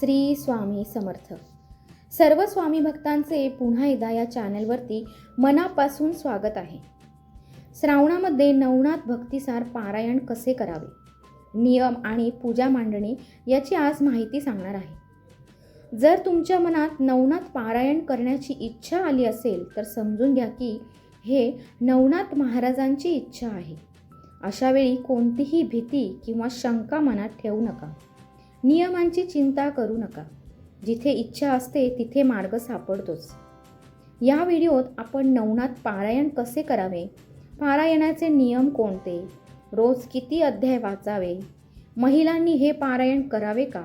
श्री स्वामी समर्थ. सर्व स्वामी भक्तांचे पुन्हा एकदा या चॅनलवरती मनापासून स्वागत आहे. श्रावणामध्ये नवनाथ भक्तिसार पारायण कसे करावे? नियम आणि पूजा मांडणी याची आज माहिती सांगणार आहे. जर तुमच्या मनात नवनाथ पारायण करण्याची इच्छा आली असेल तर समजून घ्या की हे नवनाथ महाराजांची इच्छा आहे. अशावेळी कोणतीही भीती किंवा शंका मनात ठेवू नका. नियमांची चिंता करू नका. जिथे इच्छा असते तिथे मार्ग सापडतोच. या व्हिडिओत आपण नवनाथ पारायण कसे करावे? पारायणाचे नियम कोणते? रोज किती अध्याय वाचावे? महिलांनी हे पारायण करावे का?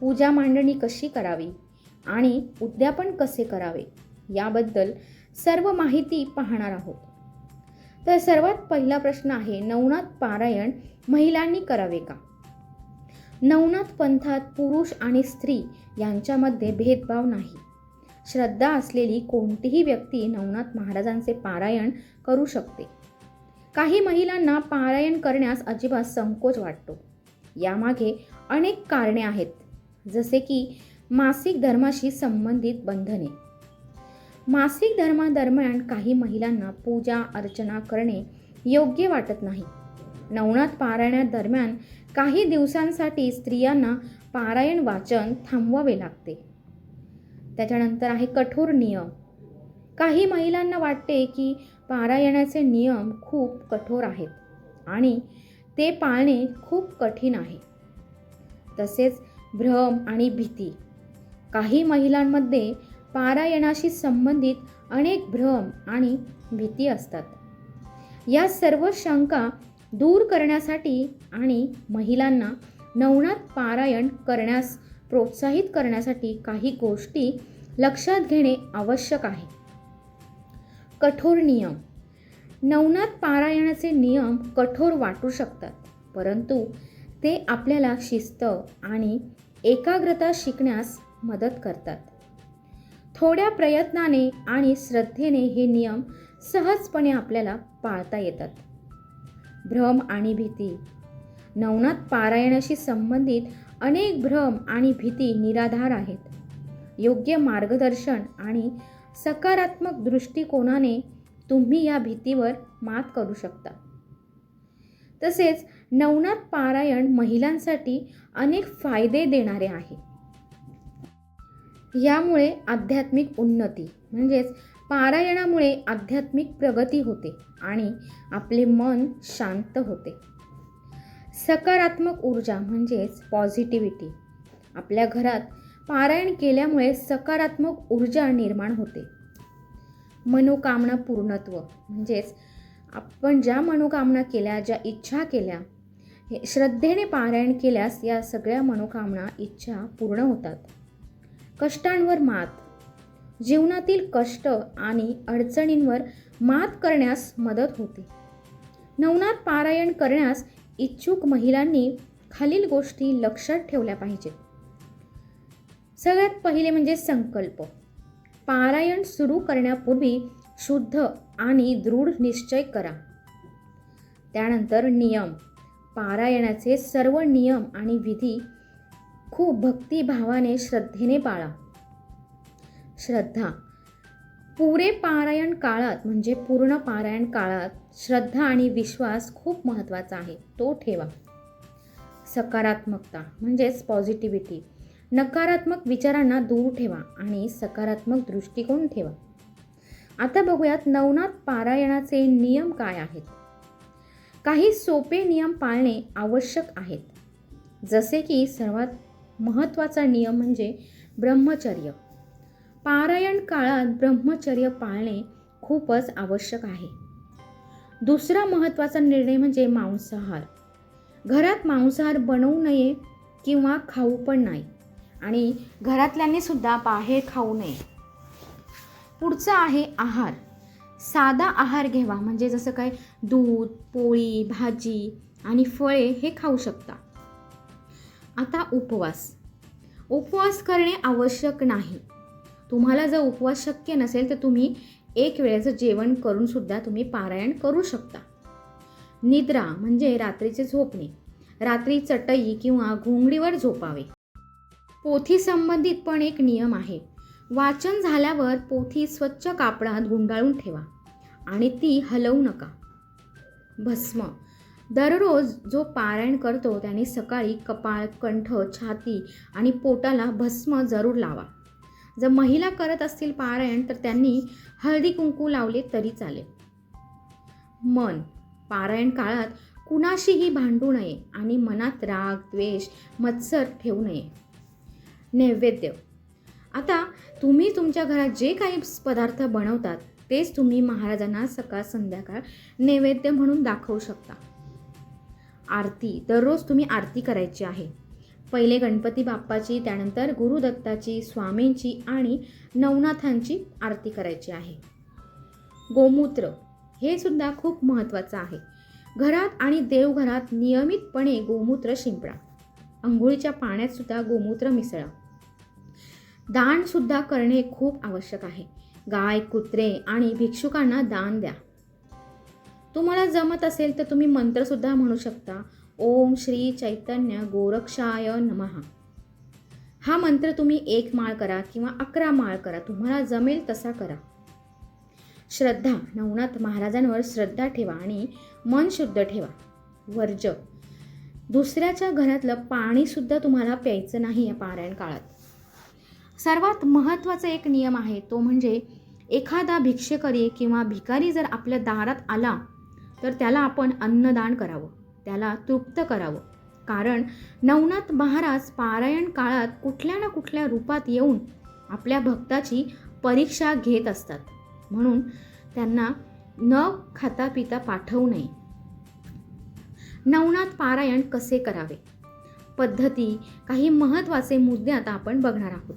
पूजा मांडणी कशी करावी? आणि उद्यापन कसे करावे? याबद्दल सर्व माहिती पाहणार आहोत. तर सर्वात पहिला प्रश्न आहे नवनाथ पारायण महिलांनी करावे का? नवनाथ पंथात पुरुष आणि स्त्री यांच्यामध्ये भेदभाव नाही. श्रद्धा असलेली कोणतीही व्यक्ती नवनाथ महाराजांचे पारायण करू शकते. काही महिलांना पारायण करण्यास अजिबात संकोच वाटतो. यामागे अनेक कारणे आहेत जसे की मासिक धर्माशी संबंधित बंधने. मासिक धर्मादरम्यान काही महिलांना पूजा अर्चना करणे योग्य वाटत नाही. नवनाथ पारायणादरम्यान काही दिवसांसाठी स्त्रियांना पारायण वाचन थांबवावे लागते. त्याच्यानंतर आहे कठोर नियम. काही महिलांना वाटते की पारायणाचे नियम खूप कठोर आहेत आणि ते पाळणे खूप कठीण आहे. तसेच भ्रम आणि भीती. काही महिलांमध्ये पारायणाशी संबंधित अनेक भ्रम आणि भीती असतात. या सर्व शंका दूर करण्यासाठी आणि महिलांना नवनाथ पारायण करण्यास प्रोत्साहित करण्यासाठी काही गोष्टी लक्षात घेणे आवश्यक आहे. कठोर नियम. नवनाथ पारायणाचे नियम कठोर वाटू शकतात परंतु ते आपल्याला शिस्त आणि एकाग्रता शिकण्यास मदत करतात. थोड्या प्रयत्नाने आणि श्रद्धेने हे नियम सहजपणे आपल्याला पाळता येतात. भ्रम आणि भीती. नवनाथ पारायणाशी संबंधित अनेक भ्रम आणि भीती निराधार आहेत. योग्य मार्गदर्शन आणि सकारात्मक दृष्टिकोनाने तुम्ही या भीतीवर मात करू शकता. तसेच नवनाथ पारायण महिलांसाठी अनेक फायदे देणारे आहे. यामुळे आध्यात्मिक उन्नती म्हणजेच पारायणामुळे आध्यात्मिक प्रगती होते आणि आपले मन शांत होते. सकारात्मक ऊर्जा म्हणजेच पॉझिटिव्हिटी आपल्या घरात पारायण केल्यामुळे सकारात्मक ऊर्जा निर्माण होते. मनोकामना पूर्णत्व म्हणजेच आपण ज्या मनोकामना केल्या ज्या इच्छा केल्या हे श्रद्धेने पारायण केल्यास या सगळ्या मनोकामना इच्छा पूर्ण होतात. कष्टांवर मात जीवनातील कष्ट आणि अडचणींवर मात करण्यास मदत होते. नवनाथ पारायण करण्यास इच्छुक महिलांनी खालील गोष्टी लक्षात ठेवल्या पाहिजेत. सगळ्यात पहिले म्हणजे संकल्प. पारायण सुरू करण्यापूर्वी शुद्ध आणि दृढ निश्चय करा. त्यानंतर नियम. पारायणाचे सर्व नियम आणि विधी खूप भक्तिभावाने श्रद्धेने पाळा. श्रद्धा. पुरे पारायण काळात म्हणजे पूर्ण पारायण काळात श्रद्धा आणि विश्वास खूप महत्त्वाचा आहे. तो ठेवा. सकारात्मकता म्हणजेच पॉझिटिव्हिटी नकारात्मक विचारांना दूर ठेवा आणि सकारात्मक दृष्टिकोन ठेवा. आता बघूयात नवनाथ पारायणाचे नियम काय आहेत? काही सोपे नियम पाळणे आवश्यक आहेत. जसे की सर्वात महत्त्वाचा नियम म्हणजे ब्रह्मचर्य. पारायण काळात ब्रह्मचर्य पाळणे खूपच आवश्यक आहे. दुसरा महत्त्वाचा निर्णय म्हणजे मांसाहार. घरात मांसाहार बनवू नये किंवा खाऊ पण नाही आणि घरातल्यांनी सुद्धा बाहेर खाऊ नये. पुढचा आहे आहार. साधा आहार घ्यावा म्हणजे जसं काय दूध पोळी भाजी आणि फळे हे खाऊ शकता. आता उपवास. उपवास करणे आवश्यक नाही. तुम्हाला जर उपवास शक्य नसेल तर तुम्ही एक वेळेचं जेवण करूनसुद्धा तुम्ही पारायण करू शकता. निद्रा म्हणजे रात्रीचे झोपणे. रात्री चटई किंवा घोंगडीवर झोपावे. पोथी संबंधित पण एक नियम आहे. वाचन झाल्यावर पोथी स्वच्छ कापडात गुंडाळून ठेवा आणि ती हलवू नका. भस्म. दररोज जो पारायण करतो त्याने सकाळी कपाळ कंठ छाती आणि पोटाला भस्म जरूर लावा. जर महिला करत असतील पारायण तर त्यांनी हळदी कुंकू लावले तरी चालेल. मन पारायण काळात कुणाशीही भांडू नये आणि मनात राग द्वेष मत्सर ठेवू नये. नैवेद्य. आता तुम्ही तुमच्या घरात जे काही पदार्थ बनवतात तेच तुम्ही महाराजांना सकाळ संध्याकाळ नैवेद्य म्हणून दाखवू शकता. आरती. दररोज तुम्ही आरती करायची आहे. पहिले गणपती बाप्पाची त्यानंतर गुरुदत्ताची स्वामींची आणि नवनाथांची आरती करायची आहे. गोमूत्र हे सुद्धा खूप महत्त्वाचं आहे. घरात आणि देवघरात नियमितपणे गोमूत्र शिंपडा. अंघोळीच्या पाण्यात सुद्धा गोमूत्र मिसळा. दानसुद्धा करणे खूप आवश्यक आहे. गाय कुत्रे आणि भिक्षुकांना दान द्या. तुम्हाला जमत असेल तर तुम्ही मंत्रसुद्धा म्हणू शकता. ओम श्री चैतन्य गोरक्षाय नमः. हा मंत्र तुम्ही एक माळ करा किंवा अकरा माळ करा. तुम्हाला जमेल तसा करा. श्रद्धा नवनाथ महाराजांवर श्रद्धा ठेवा आणि मन शुद्ध ठेवा. वर्ज. दुसऱ्याच्या घरातलं पाणीसुद्धा तुम्हाला प्यायचं नाही या पारायण काळात. सर्वात महत्त्वाचा एक नियम आहे तो म्हणजे एखादा भिक्षेकरी किंवा भिकारी जर आपल्या दारात आला तर त्याला आपण अन्नदान करावं. त्याला तृप्त करावं. कारण नवनाथ महाराज पारायण काळात कुठल्या ना कुठल्या रूपात येऊन आपल्या भक्ताची परीक्षा घेत असतात. म्हणून त्यांना न खाता पिता पाठवू नये. नवनाथ पारायण कसे करावे? पद्धती काही महत्त्वाचे मुद्दे आता आपण बघणार आहोत.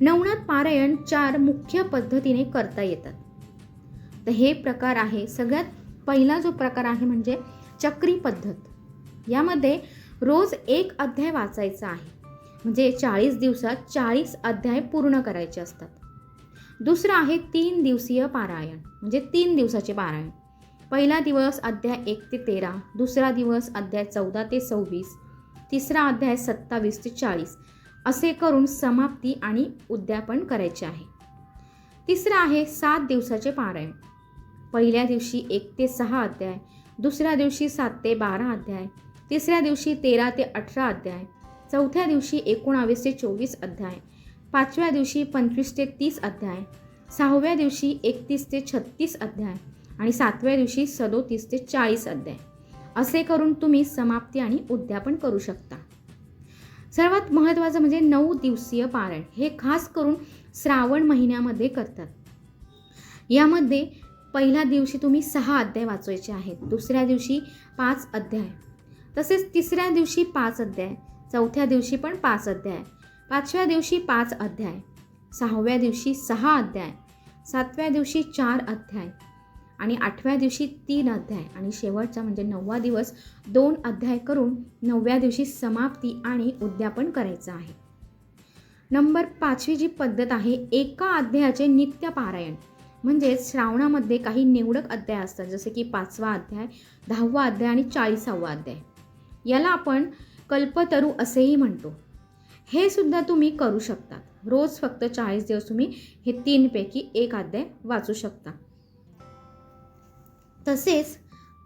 नवनाथ पारायण चार मुख्य पद्धतीने करता येतात. तर हे प्रकार आहे सगळ्यात पहिला जो प्रकार आहे म्हणजे चक्री पद्धत. यामध्ये रोज एक अध्याय वाचायचा आहे. म्हणजे चाळीस दिवसात चाळीस अध्याय पूर्ण करायचे असतात. दुसरं आहे तीन दिवसीय पारायण म्हणजे तीन दिवसाचे पारायण. पहिला दिवस अध्याय एक ते तेरा दुसरा दिवस अध्याय चौदा ते सव्वीस तिसरा अध्याय सत्तावीस ते चाळीस असे करून समाप्ती आणि उद्यापन करायचे आहे. तिसरं आहे सात दिवसाचे पारायण. पहिल्या दिवशी एक ते सहा अध्याय दुसऱ्या दिवशी सात ते बारा अध्याय तिसऱ्या दिवशी तेरा ते अठरा अध्याय चौथ्या दिवशी एकोणावीस ते चोवीस अध्याय पाचव्या दिवशी पंचवीस ते तीस अध्याय सहाव्या दिवशी एकतीस ते छत्तीस अध्याय आणि सातव्या दिवशी सदोतीस ते चाळीस अध्याय. असे करून तुम्ही समाप्ती आणि उद्यापन करू शकता. सर्वात महत्त्वाचं म्हणजे नऊ दिवसीय पारायण. हे खास करून श्रावण महिन्यामध्ये करतात. यामध्ये पहिल्या दिवशी तुम्ही सहा अध्याय वाचवायचे आहेत. दुसऱ्या दिवशी पाच अध्याय. तसेच तिसऱ्या दिवशी पाच अध्याय. चौथ्या दिवशी पण पाच अध्याय. पाचव्या दिवशी पाच अध्याय. सहाव्या दिवशी सहा अध्याय. सातव्या दिवशी चार अध्याय. आणि आठव्या दिवशी तीन अध्याय. आणि शेवटचा म्हणजे नववा दिवस दोन अध्याय करून नवव्या दिवशी समाप्ती आणि उद्यापन करायचं आहे. नंबर पाचवी जी पद्धत आहे एका अध्यायाचे नित्य पारायण. म्हणजेच श्रावणामध्ये काही निवडक अध्याय असतात जसे की पाचवा अध्याय दहावा अध्याय आणि चाळीसावा अध्याय. याला आपण कल्पतरू असेही म्हणतो. हे सुद्धा तुम्ही करू शकता. रोज फक्त चाळीस दिवस तुम्ही हे तीनपैकी एक अध्याय वाचू शकता. तसेच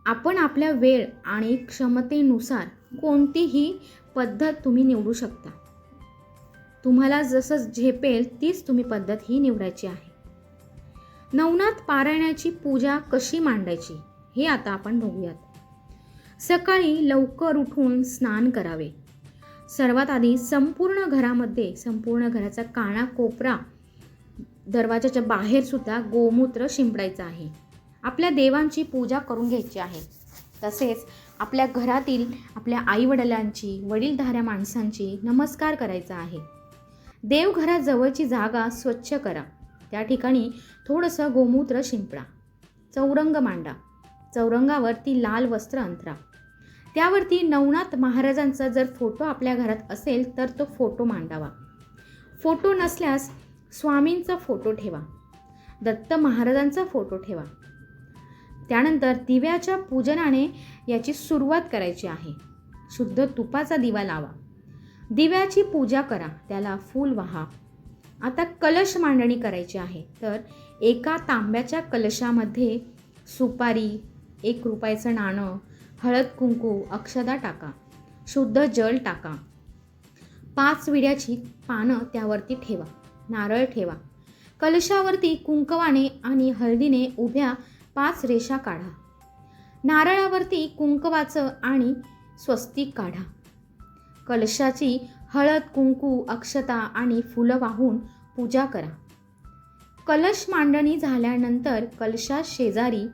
आपण आपल्या वेळ आणि क्षमतेनुसार कोणतीही पद्धत तुम्ही निवडू शकता. तुम्हाला जसं झेपेल तीच तुम्ही पद्धत ही निवडायची आहे. नवनाथ पारायणाची पूजा कशी मांडायची हे आता आपण बघूयात. सकाळी लवकर उठून स्नान करावे. सर्वात आधी संपूर्ण घरामध्ये संपूर्ण घराचा काना कोपरा दरवाजाच्या बाहेरसुद्धा गोमूत्र शिंपडायचं आहे. आपल्या देवांची पूजा करून घ्यायची आहे. तसेच आपल्या घरातील आपल्या आईवडिलांची वडीलधाऱ्या माणसांची नमस्कार करायचा आहे. देवघराजवळची जागा स्वच्छ करा. त्या ठिकाणी थोडंसं गोमूत्र शिंपडा चौरंग मांडा. चौरंगावरती लाल वस्त्र अंतरा. त्यावरती नवनाथ महाराजांचा जर फोटो आपल्या घरात असेल तर तो फोटो मांडावा. फोटो नसल्यास स्वामींचा फोटो ठेवा. दत्त महाराजांचा फोटो ठेवा. त्यानंतर दिव्याच्या पूजनाने याची सुरुवात करायची आहे. शुद्ध तुपाचा दिवा लावा. दिव्याची पूजा करा. त्याला फूल वाहा. आता कलश मांडणी करायची आहे. तर एका तांब्याच्या कलशामध्ये सुपारी एक रुपयाचं नाणं हळद कुंकू अक्षदा टाका शुद्ध जल टाका. पाच विड्याची पानं त्यावरती ठेवा नारळ ठेवा. कलशावरती कुंकवाने आणि हळदीने उभ्या पाच रेषा काढा. नारळावरती कुंकवाचं आणि स्वस्तिक काढा. कलशाची हळद कुंकू अक्षता आणि फुलं वाहून पूजा करा. कलश मांडणी झाल्यानंतर कलशा शेजारी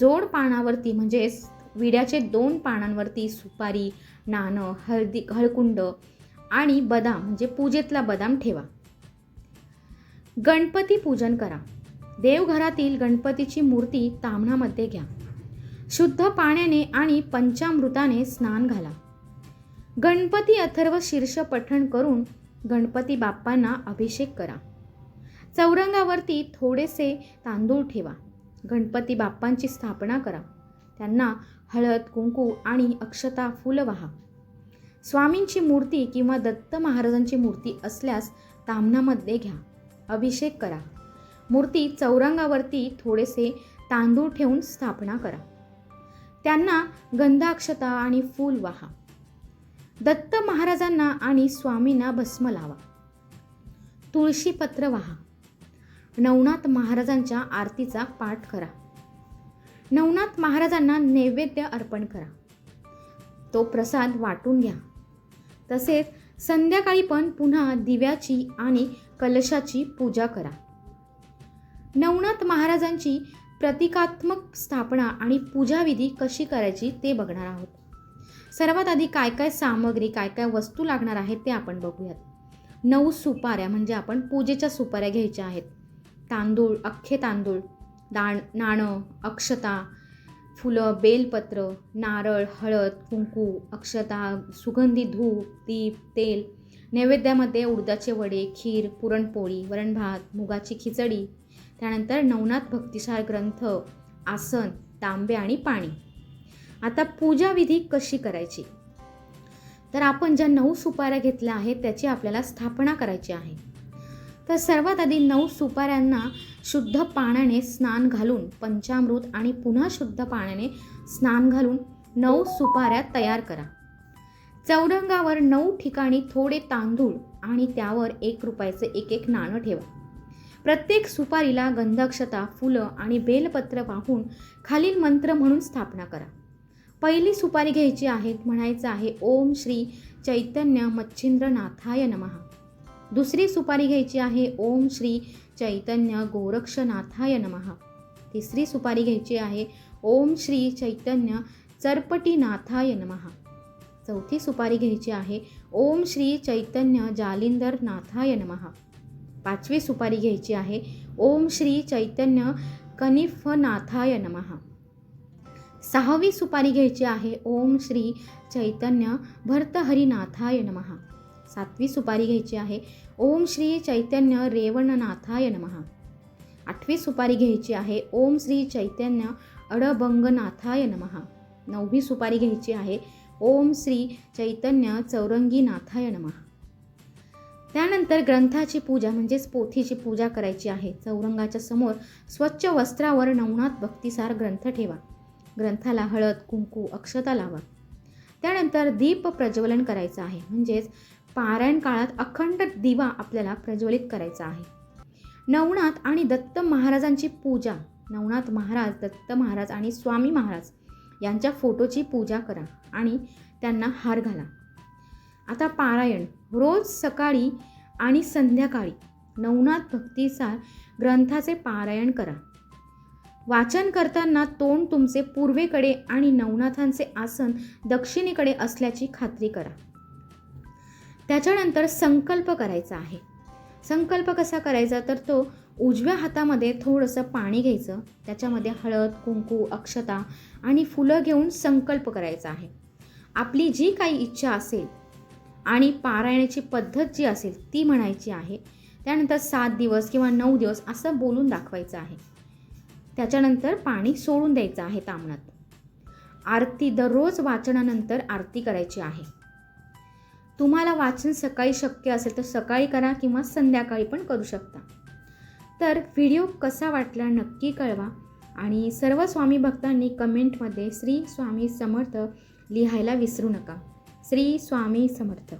जोड पानावरती म्हणजेच विड्याचे दोन पानांवरती सुपारी नाणं हळदी हळकुंड आणि बदाम म्हणजे पूजेतला बदाम ठेवा. गणपती पूजन करा. देवघरातील गणपतीची मूर्ती तांबणामध्ये घ्या. शुद्ध पाण्याने आणि पंचामृताने स्नान घाला. गणपती अथर्व शीर्ष पठण करून गणपती बाप्पांना अभिषेक करा. चौरंगावरती थोडेसे तांदूळ ठेवा. गणपती बाप्पांची स्थापना करा. त्यांना हळद कुंकू आणि अक्षता फुलं वाहा. स्वामींची मूर्ती किंवा दत्त महाराजांची मूर्ती असल्यास ताम्हणामध्ये घ्या. अभिषेक करा. मूर्ती चौरंगावरती थोडेसे तांदूळ ठेवून स्थापना करा. त्यांना गंधाक्षता आणि फूल वाहा. दत्त महाराजांना आणि स्वामींना भस्म लावा. तुळशीपत्र वाहा. नवनाथ महाराजांच्या आरतीचा पाठ करा. नवनाथ महाराजांना नैवेद्य अर्पण करा. तो प्रसाद वाटून घ्या. तसेच संध्याकाळी पण पुन्हा दिव्याची आणि कलशाची पूजा करा. नवनाथ महाराजांची प्रतिकात्मक स्थापना आणि पूजाविधी कशी करायची ते बघणार आहोत. सर्वात आधी काय काय सामग्री काय काय वस्तू लागणार आहेत ते आपण बघूयात. नऊ सुपाऱ्या म्हणजे आपण पूजेच्या सुपाऱ्या घ्यायच्या आहेत. तांदूळ अख्खे तांदूळ दाण नाणं अक्षता फुलं बेलपत्र नारळ हळद कुंकू अक्षता सुगंधी धूप दीप तेल नैवेद्यामध्ये उडदाचे वडे खीर पुरणपोळी वरणभात मुगाची खिचडी त्यानंतर नवनाथ भक्तिसार ग्रंथ आसन तांबे आणि पाणी. आता पूजाविधी कशी करायची? तर आपण ज्या नऊ सुपाऱ्या घेतल्या आहेत त्याची आपल्याला स्थापना करायची आहे. तर सर्वात आधी नऊ सुपाऱ्यांना शुद्ध पाण्याने स्नान घालून पंचामृत आणि पुन्हा शुद्ध पाण्याने स्नान घालून नऊ सुपाऱ्या तयार करा. चौरंगावर नऊ ठिकाणी थोडे तांदूळ आणि त्यावर एक रुपयाचे एक एक नाणं ठेवा. प्रत्येक सुपारीला गंधक्षता फुलं आणि बेलपत्र वाहून खालील मंत्र म्हणून स्थापना करा. पहिली सुपारी घ्यायची आहे म्हणायचं आहे ओम श्री चैतन्य मच्छिंद्रनाथाय नमः. दुसरी सुपारी घ्यायची आहे ओम श्री चैतन्य गोरक्षनाथाय नमः. तिसरी सुपारी घ्यायची आहे ओम श्री चैतन्य चरपटीनाथाय नमः. चौथी सुपारी घ्यायची आहे ओम श्री चैतन्य जालिंदर नाथाय नमः. पाचवी सुपारी घ्यायची आहे ओम श्री चैतन्य कनिफनाथाय नमः. सहावी सुपारी घ्यायची आहे. ओम श्री चैतन्य भर्तहरिनाथाय नमहा सातवी सुपारी घ्यायची आहे. ओम श्री चैतन्य रेवणनाथाय नमहा आठवी सुपारी घ्यायची आहे. ओम श्री चैतन्य अडबंगनाथाय नमहा नववी सुपारी घ्यायची आहे. ओम श्री चैतन्य चौरंगीनाथाय नमहा त्यानंतर ग्रंथाची पूजा म्हणजेच पोथीची पूजा करायची आहे. चौरंगाच्या समोर स्वच्छ वस्त्रावर नवनाथ भक्तिसार ग्रंथ ठेवा. ग्रंथाला हळद कुंकू अक्षता लावा. त्यानंतर दीप प्रज्वलन करायचं आहे. म्हणजेच पारायण काळात अखंड दिवा आपल्याला प्रज्वलित करायचा आहे. नवनाथ आणि दत्त महाराजांची पूजा. नवनाथ महाराज दत्त महाराज आणि स्वामी महाराज यांच्या फोटोची पूजा करा आणि त्यांना हार घाला. आता पारायण. रोज सकाळी आणि संध्याकाळी नवनाथ भक्तीसार ग्रंथाचे पारायण करा. वाचन करताना तोंड तुमचे पूर्वेकडे आणि नवनाथांचे आसन दक्षिणेकडे असल्याची खात्री करा. त्याच्यानंतर संकल्प करायचा आहे. संकल्प कसा करायचा? तर तो उजव्या हातामध्ये थोडंसं पाणी घ्यायचं. त्याच्यामध्ये हळद कुंकू अक्षता आणि फुलं घेऊन संकल्प करायचा आहे. आपली जी काही इच्छा असेल आणि पारायणाची पद्धत जी असेल ती म्हणायची आहे. त्यानंतर सात दिवस किंवा नऊ दिवस असं बोलून दाखवायचं आहे. त्याच्यानंतर पाणी सोडून द्यायचं आहे तामणात आरती दररोज वाचनानंतर आरती करायची आहे. तुम्हाला वाचन सकाळी शक्य असेल तर सकाळी करा किंवा संध्याकाळी पण करू शकता. तर व्हिडिओ कसा वाटला नक्की कळवा आणि सर्व स्वामी भक्तांनी कमेंटमध्ये श्री स्वामी समर्थ लिहायला विसरू नका. श्री स्वामी समर्थ.